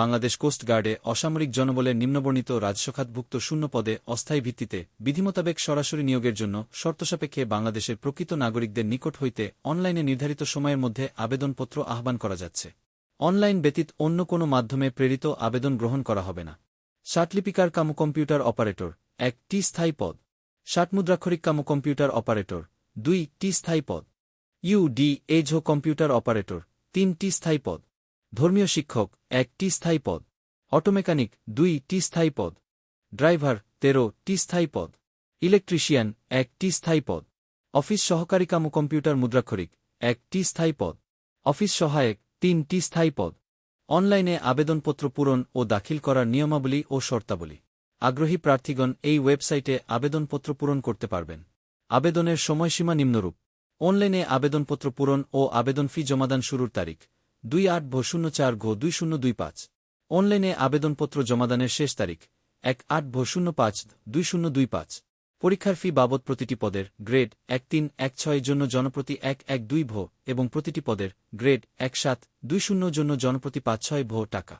বাংলাদেশ কোস্টগার্ডে অসামরিক জনবলের নিম্নবর্ণিত রাজসখাতভুক্ত শূন্য পদে অস্থায়ী ভিত্তিতে বিধিমোতাবেক সরাসরি নিয়োগের জন্য শর্তসাপেক্ষে বাংলাদেশের প্রকৃত নাগরিকদের নিকট হইতে অনলাইনে নির্ধারিত সময়ের মধ্যে আবেদনপত্র আহ্বান করা যাচ্ছে। অনলাইন ব্যতীত অন্য কোনো মাধ্যমে প্রেরিত আবেদন গ্রহণ করা হবে না। ষাটলিপিকার কাম কম্পিউটার অপারেটর, এক টি স্থায়ী পদ। ষাটমুদ্রাক্ষরিক কাম কম্পিউটার অপারেটর, দুই টি স্থায়ী পদ। ইউ ডি এজো কম্পিউটার অপারেটর, তিন টি স্থায়ী পদ। ধর্মীয় শিক্ষক, এক টি স্থায়ী পদ। অটোমেকানিক, দুই টি স্থায়ী পদ। ড্রাইভার, তেরো টি স্থায়ী পদ। ইলেকট্রিশিয়ান, এক টি স্থায়ী পদ। অফিস সহকারী কাম কম্পিউটার মুদ্রাক্ষরিক, এক টি স্থায়ী পদ। অফিস সহায়ক, তিন টি স্থায়ী পদ। অনলাইনে আবেদনপত্র পূরণ ও দাখিল করার নিয়মাবলী ও শর্তাবলী। আগ্রহী প্রার্থীগণ এই ওয়েবসাইটে আবেদনপত্র পূরণ করতে পারবেন। আবেদনের সময়সীমা নিম্নরূপ। অনলাইনে আবেদনপত্র পূরণ ও আবেদন ফি জমাদান শুরুর তারিখ। দুই আট ভো শূন্য চার ঘো দুই শূন্য দুই পাঁচ। অনলাইনে আবেদনপত্র জমাদানের শেষ তারিখ, এক আট ভো শূন্য পাঁচ দুই শূন্য দুই পাঁচ। পরীক্ষার ফি বাবদ প্রতিটি পদের গ্রেড এক তিন এক ছয়ের জন্য জনপ্রতি এক এক দুই ভো এবং প্রতিটি পদের গ্রেড এক সাত দুই শূন্য জন্য জনপ্রতি পাঁচ ছয় ভো টাকা।